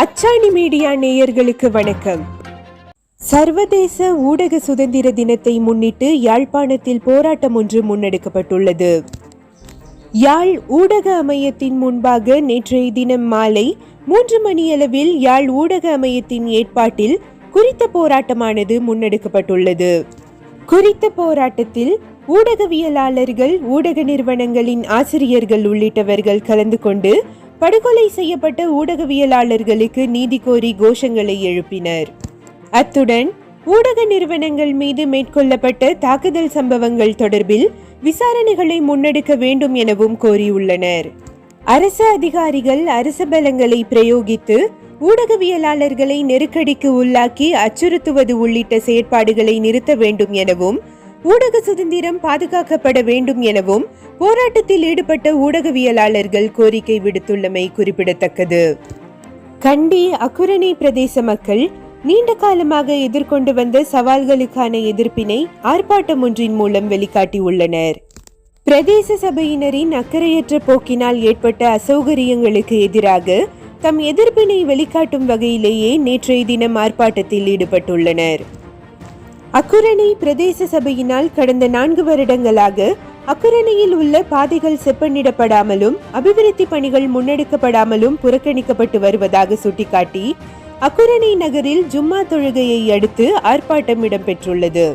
அச்சாணி மீடியா நேயர்களுக்கு வணக்கம். சர்வதேச ஊடக சுதந்திர தினத்தை முன்னிட்டு யாழ்ப்பாணத்தில் போராட்டம் ஒன்று முன்னெடுக்கப்பட்டுள்ளது. யாழ் ஊடக அமையத்தின் முன்பாக நேற்றைய தினம் மாலை மூன்று மணியளவில் யாழ் ஊடக அமையத்தின் ஏற்பாட்டில் குறித்த போராட்டமானது முன்னெடுக்கப்பட்டுள்ளது. குறித்த போராட்டத்தில் ஊடகவியலாளர்கள் ஊடக நிறுவனங்களின் ஆசிரியர்கள் உள்ளிட்டவர்கள் கலந்து கொண்டு படுகொலை செய்யப்பட்ட ஊடகவியலாளர்களுக்கு நீதி கோரி கோஷங்களை எழுப்பினர். அத்துடன் ஊடக நிறுவனங்கள் மீது மேற்கொள்ளப்பட்ட தாக்குதல் சம்பவங்கள் தொடர்பில் விசாரணைகளை முன்னெடுக்க வேண்டும் எனவும் கோரியுள்ளனர். அரசு அதிகாரிகள் அரச பலங்களை பிரயோகித்து ஊடகவியலாளர்களை நெருக்கடிக்கு உள்ளாக்கி அச்சுறுத்துவது உள்ளிட்ட செயற்பாடுகளை நிறுத்த வேண்டும் எனவும் ஊடக சுதந்திரம் பாதுகாக்கப்பட வேண்டும் எனவும் போராட்டத்தில் ஈடுபட்ட ஊடகவியலாளர்கள் கோரிக்கை விடுத்துள்ளமை குறிப்பிடத்தக்கது. கண்டி அக்குரணி பிரதேச மக்கள் நீண்ட காலமாக எதிர்கொண்டு வந்த சவால்களுக்கான எதிர்ப்பினை ஆர்ப்பாட்டம் ஒன்றின் மூலம் வெளிக்காட்டியுள்ளனர். பிரதேச சபையினரின் அக்கறையற்ற போக்கினால் ஏற்பட்ட அசௌகரியங்களுக்கு எதிராக தம் எதிர்ப்பினை வெளிக்காட்டும் வகையிலேயே நேற்றைய தினம் ஆர்ப்பாட்டத்தில் ஈடுபட்டுள்ளனர். அக்குரணை பிரதேச சபையினால் கடந்த நான்கு வருடங்களாக அக்குரணையில் உள்ள பாதைகள் செப்பனிடப்படாமலும் அபிவிருத்தி பணிகள் முன்னெடுக்கப்படாமலும் புறக்கணிக்கப்பட்டு வருவதாக சுட்டிக்காட்டி அக்குரணை நகரில் ஜும்மா தொழுகையை அடுத்து ஆர்ப்பாட்டம் இடம்பெற்றுள்ளது.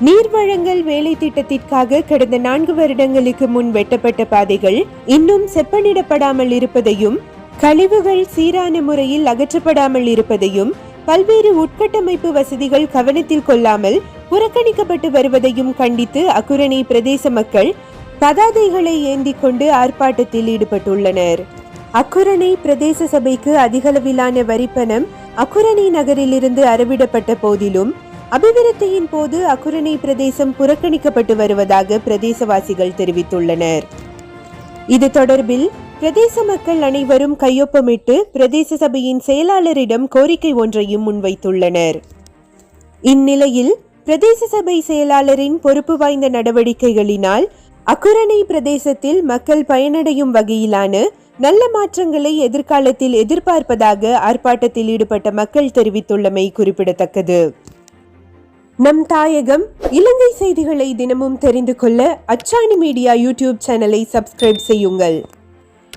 நீர் வழங்கல் வேலை திட்டத்திற்காக கடந்த நான்கு வருடங்களுக்கு முன் வெட்டப்பட்ட பாதைகள் இன்னும் செப்பனிடப்படாமல் இருப்பதையும் கழிவுகள் சீரான முறையில் அகற்றப்படாமல் இருப்பதையும் பல்வேறு உட்கட்டமைப்பு வசதிகள் கவனத்தில் கொள்ளாமல் புறக்கணிக்கப்பட்டு வருவதையும் கண்டித்து அக்குரணை பிரதேச மக்கள் பதாதைகளை ஏந்தி கொண்டு ஆர்ப்பாட்டத்தில் ஈடுபட்டுள்ளனர். அக்குரணை பிரதேச சபைக்கு அதிகளவிலான வரிப்பணம் அக்குரணை நகரிலிருந்து அறவிடப்பட்ட போதிலும் அபிவிருத்தியின் போது அக்குரணை பிரதேசம் புறக்கணிக்கப்பட்டு வருவதாக பிரதேசவாசிகள் தெரிவித்துள்ளனர். இது தொடர்பில் பிரதேச மக்கள் அனைவரும் கையொப்பமிட்டு பிரதேச சபையின் செயலாளரிடம் கோரிக்கை ஒன்றையும் முன்வைத்துள்ளனர். இந்நிலையில் பிரதேச சபை செயலாளரின் பொறுப்பு வாய்ந்த நடவடிக்கைகளினால் அக்குரணை பிரதேசத்தில் மக்கள் பயனடையும் வகையிலான நல்ல மாற்றங்களை எதிர்காலத்தில் எதிர்பார்ப்பதாக ஆர்ப்பாட்டத்தில் ஈடுபட்ட மக்கள் தெரிவித்துள்ளமை குறிப்பிடத்தக்கது. நம் தாயகம் இலங்கை செய்திகளை தினமும் தெரிந்து கொள்ள அச்சாணி மீடியா யூடியூப் சேனலை சப்ஸ்கிரைப் செய்யுங்கள்.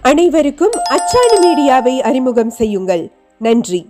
அனைவருக்கும் அச்சாணி மீடியாவை அறிமுகம் செய்யுங்கள். நன்றி.